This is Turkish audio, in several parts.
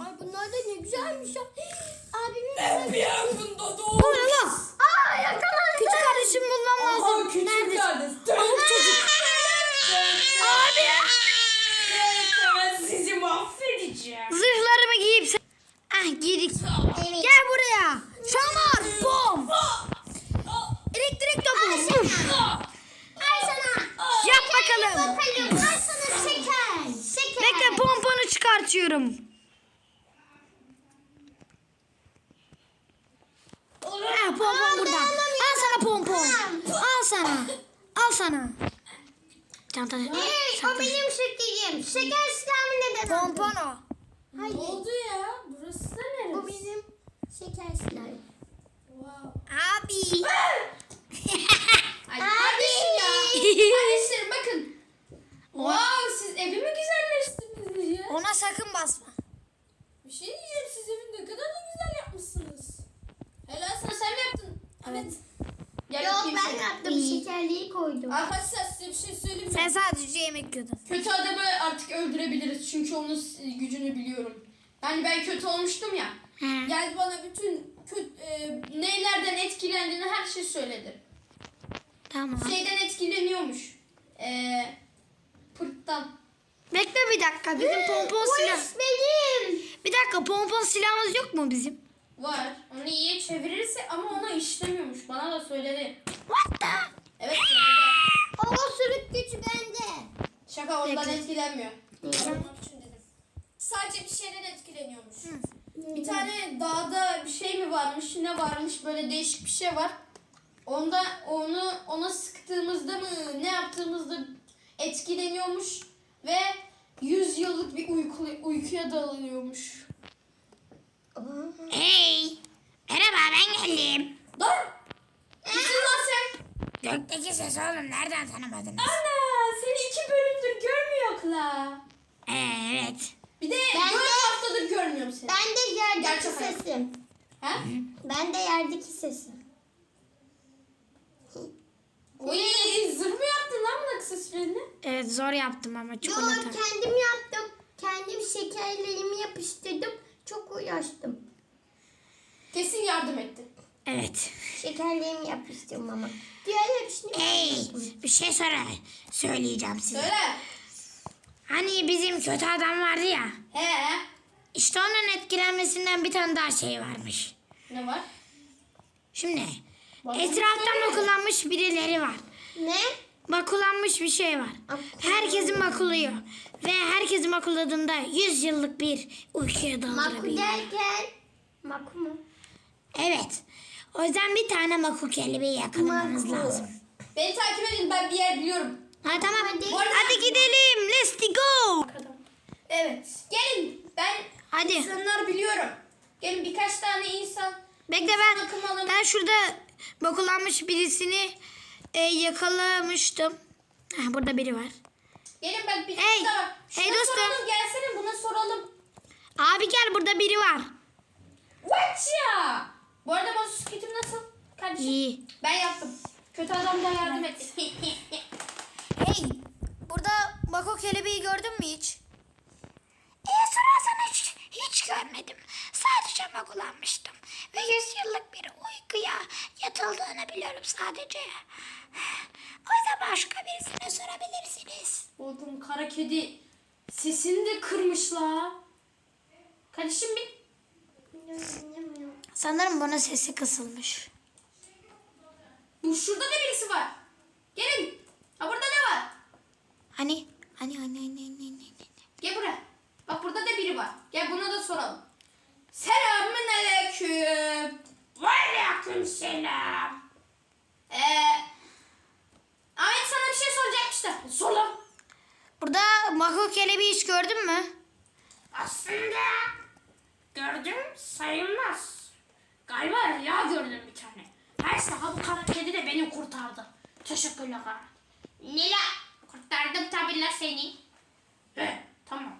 Ay bunlar da ne güzelmiş ya. Abimin Ben bunda doğru. Bu ne lan? Aa yakaladım. Küçük kardeşim bulmam lazım. Aha küçük Nerede? kardeş. Pamuk çocuk. Abi. Ben sizi mahvedeceğim. Zırhlarımı giyip sen... Ah giydik. Evet. Gel buraya. Şamar. Bom. Elektrik topu. Ay sana. Yap bakalım. Bakalım. Ay sana şeker. Şeker. Bekle pomponu çıkartıyorum. Ah pompon burada. Al sana pompon. Al sana. Al sana. Çantada. Hey o benim şekerim. Şeker silahımı neden aldın? Pompon o. Hayır. Ne oldu ya? Burası da neresi? Bu benim şeker silahım. Wow. Abi. Abi. kardeşim ya. Kardeşlerim bakın. Wow siz evi mi güzelleştirdiniz ya? Ona sakın basma. Bir şey diyeceğim siz evi ne kadar da güzel yapmışsınız. Helal sana sen mi yaptın? Evet. Gel Yok bakayım ben seni. yaptım. Koydum. Arkadaşlar size bir şey söyleyeyim mi? Sen sadece yemek yiyordun. Kötü adamı artık öldürebiliriz çünkü onun gücünü biliyorum. Yani ben kötü olmuştum ya. He. Geldi bana bütün kötü, e, neylerden etkilendiğini her şey söyledi. Tamam. Şeyden etkileniyormuş. E, pırttan. Bekle bir dakika. Bizim pompon silah. benim. Bir dakika pompon silahımız yok mu bizim? Var. Onu iyiye çevirirse ama ona işlemiyormuş. Bana da söyledi. What the? Evet söyledi. O sürük güç bende. Şaka ondan etkilenmiyor. Anlamak için dedim. Sadece bir şeyden etkileniyormuş. Bir tane dağda bir şey mi varmış, ne varmış böyle değişik bir şey var. Onda onu ona sıktığımızda mı ne yaptığımızda etkileniyormuş ve 100 yıllık bir uyku, uykuya dalıyormuş. Hey. Merhaba ben geldim. Dur! Lan sen? Gökteki ses oğlum nereden tanımadınız? Ana seni iki bölümdür görmüyorlar. Evet. Bir de Ben dört de- haftadır görmüyorum seni. Ben de yerdeki Gerçek hayat. sesim. Ha? Ben de yerdeki sesim. Oy zırh mı yaptın lan buna kısa süreli? Evet zor yaptım ama Yo çikolata. kendim yaptım. Kendim şekerlerimi yapıştırdım. Çok uğraştım. Kesin yardım etti. Evet. Şekerlerimi yapıştırdım ama. Diğer hepsini Hey yaptım. bir şey sonra söyleyeceğim size. Söyle. Hani bizim kötü adam vardı ya. He. İşte onun etkilenmesinden bir tane daha şey varmış. Ne var? Şimdi etraftan söyle. makulanmış birileri var. Ne? Makulanmış bir şey var. Herkesi makuluyor. Ve herkesi makuladığında 100 yıllık bir uykuya Maku daldırabiliyor. derken. Maku mu? Evet. O yüzden bir tane maku kelebeği yakalamamız Maku. lazım. Beni takip edin ben bir yer biliyorum. Ha tamam. Hadi. Hadi, gidelim. Let's go. Evet. Gelin. Ben Hadi. insanlar biliyorum. Gelin birkaç tane insan. Bekle ben. alalım. Ben şurada makulanmış birisini e, yakalamıştım. Ha, burada biri var. Gelin bak bir Hey, daha. Şuna hey dostum. soralım gelsene buna soralım. Abi gel burada biri var. Watcha. Bu arada motosikletim nasıl? İyi. Ben yaptım. Kötü adam da yardım etti. Hey, burada Bako kelebeği gördün mü hiç? İyi sorarsan hiç, hiç görmedim. Sadece makulanmıştım. Ve yüz yıllık bir uykuya yatıldığını biliyorum sadece. O yüzden başka birisine sorabilirsiniz. Oğlum kara kedi sesini de kırmış la. Kardeşim bir Sanırım bunun sesi kısılmış. Bu şurada da birisi var. Gelin. Ha burada ne var? Hani? Hani hani hani hani hani. hani. Gel buraya. Bak burada da biri var. Gel buna da soralım. Selamün aleyküm. Ve aleyküm selam. Ee, Ahmet sana bir şey soracakmış da. Sor lan. Burada Bako kelebeği hiç gördün mü? Aslında gördüm sayılmaz. Galiba ya gördüm bir tane. Neyse ha bu kara kedi de beni kurtardı. Teşekkürler Ahmet. Nila kurtardım tabii la seni. He tamam.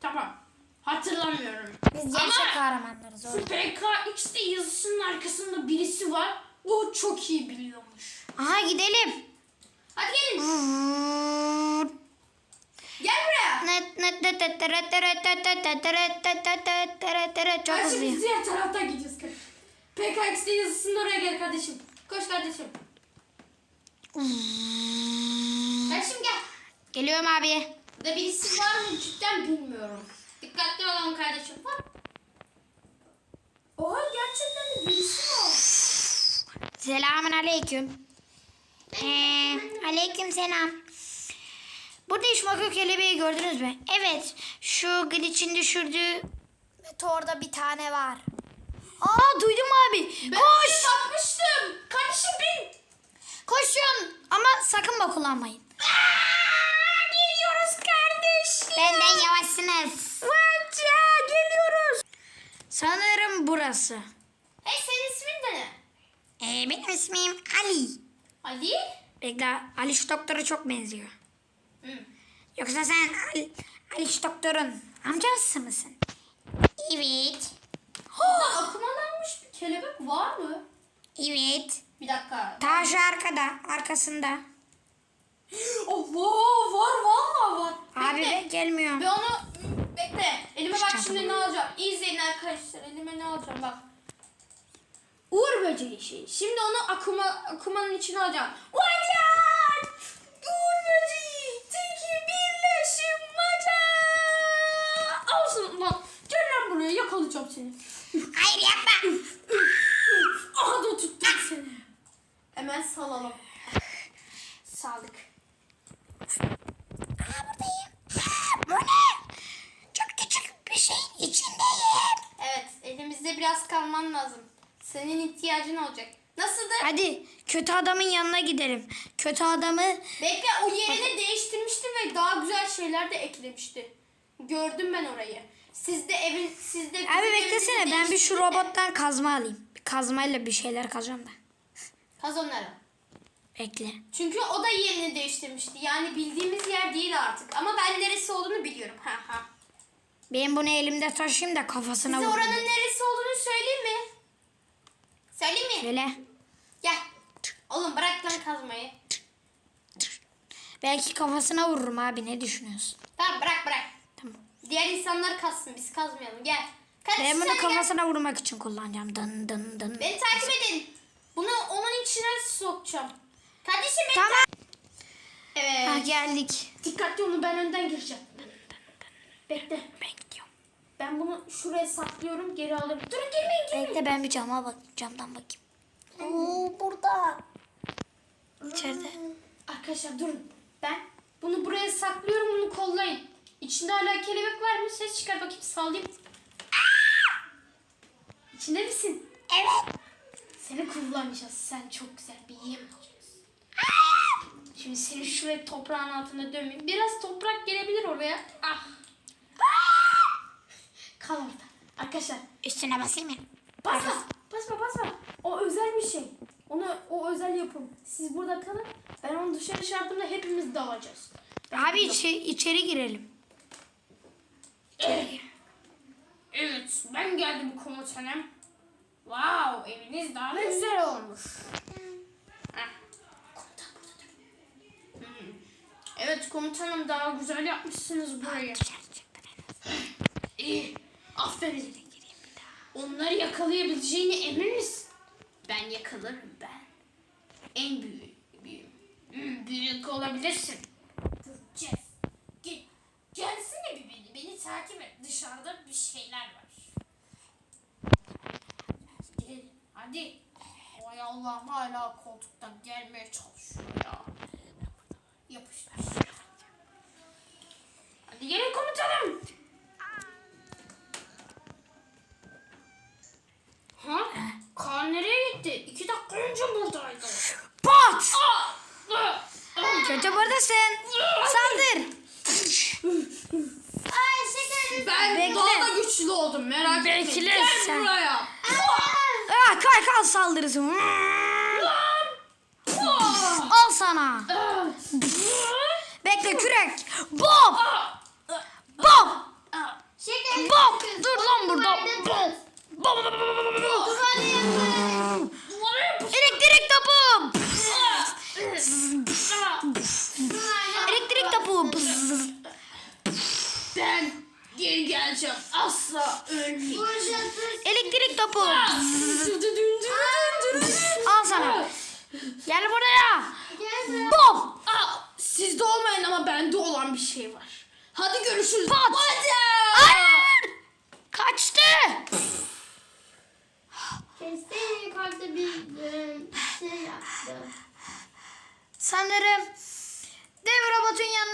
Tamam. Hatırlamıyorum. Biz gerçek Ama kahramanlarız şu oğlum. PKX'de yazısının arkasında birisi var. O çok iyi biliyormuş. Aha gidelim. Hadi gelin. Gel buraya. Net net Çok hızlıyım. biz diğer taraftan gideceğiz. PKX'de yazısının oraya gel kardeşim. Koş kardeşim. Kardeşim gel. Geliyorum abi. Burada birisi var mı cidden bilmiyorum. Dikkatli olun kardeşim. Bak. Oha gerçekten de birisi var. Selamun aleyküm. Ee, aleyküm selam. Burada hiç mako kelebeği gördünüz mü? Evet. Şu glitch'in düşürdüğü meteorda bir tane var. Aa duydum abi. Ben Koş. satmıştım. Kardeşim bin. Koşun. Ama sakın bak kullanmayın. geliyoruz kardeş. Benden yavaşsınız. Vaca geliyoruz. Sanırım burası. Hey senin ismin de ne? Ee, benim ismim Ali. Ali? Bekle Ali şu doktora çok benziyor. Hı. Yoksa sen Ali, Ali şu doktorun amcası mısın? Evet. Burada akımalanmış bir kelebek var mı? Evet. Bir dakika. Ta şu arkada, arkasında. Wow, var vallahi var. Abi Bekle. be gelmiyor. Ben onu bekle. Elime bak şimdi ne alacağım. İyi izleyin arkadaşlar. Elime ne alacağım bak. Uğur böceği şey. Şimdi onu akuma akumanın içine alacağım. Vay Buraya yakalayacağım seni. Hayır yapma. Aha da tuttum seni. Hemen salalım. Saldık. Aa buradayım. Aa, bu ne? Çok küçük bir şeyin içindeyim. Evet, elimizde biraz kalman lazım. Senin ihtiyacın olacak. Nasıldı? Hadi kötü adamın yanına gidelim. Kötü adamı Bekle, o yerini değiştirmişti ve daha güzel şeyler de eklemişti. Gördüm ben orayı. Siz de evin, siz de... Abi beklesene ben bir şu robottan kazma alayım. Kazmayla bir şeyler kazacağım da. Kaz onları. Bekle. Çünkü o da yerini değiştirmişti. Yani bildiğimiz yer değil artık. Ama ben neresi olduğunu biliyorum. Ha ha. Ben bunu elimde taşıyayım da kafasına Size vurayım. oranın neresi olduğunu söyleyeyim mi? Söyleyeyim mi? Şöyle. Gel. Oğlum bırak lan kazmayı. Belki kafasına vururum abi ne düşünüyorsun? Tamam bırak bırak. Diğer insanlar kazsın biz kazmayalım. Gel. Kardeşim Ben bunu sen gel. kafasına vurmak için kullanacağım. Dın dın dın. Beni takip edin. Bunu onun içine sokacağım. Kardeşim beni Tamam. ta- Evet. Ha, geldik. Dikkatli olun ben önden gireceğim. Bekle. Ben gidiyorum. Ben bunu şuraya saklıyorum geri alırım. Durun girmeyin girmeyin. Bekle ben bir cama bak camdan bakayım. Oo burada. İçeride. Arkadaşlar durun. Ben bunu buraya saklıyorum bunu kollayın. İçinde hala kelebek var mı? Ses çıkar bakayım sallayayım. İçinde misin? Evet. Seni kullanacağız. Sen çok güzel bir yem olacaksın. Şimdi seni şuraya toprağın altına dönmeyeyim. Biraz toprak gelebilir oraya. Ah. Kal orada. Arkadaşlar Üstüne basayım mı? basma. Basma basma. O özel bir şey. Onu o özel yapım. Siz burada kalın. Ben onu dışarı çıkarttığımda hepimiz dalacağız. Abi içi, içeri girelim. Evet, ben geldim komutanım. Wow, eviniz daha da güzel olmuş. Hmm. Evet komutanım daha güzel yapmışsınız burayı. İyi, aferin. Onları yakalayabileceğine emin misin? Ben yakalarım ben. En büyük, büyüğüm. Hmm, büyük olabilirsin. Göreceğiz. Gel, gelsene bir beni. Beni takip et. Dışarıda bir şeyler var. Gel. Hadi. Oy Allah'ım hala koltuktan gelmeye çalışıyor ya. Yapıştır. Hadi gelin komutanım. Ha? Kaan nereye gitti? İki dakika önce buradaydı. Pat! Kötü buradasın. Saldır. Ay şekerim. Ben Bekle. daha da güçlü oldum merak etme. Bekle Gel sen. buraya. Ah, kay kal saldırısı. Puh! Al sana. Bekle kürek. Ah! Şekerim. Bom. Dur lan burada. Duvara yapış. Elektrik topu. Elektrik topu. Ben Emrecan asla ölmeyecek. Elektrik topu. Gel buraya. Gel Bom. Aa, sizde olmayan ama bende olan bir şey var. Hadi görüşürüz. Pat. Hadi. Hayır. Kaçtı. Kestane yukarıda bir e, şey yaptı. Sanırım dev robotun yanına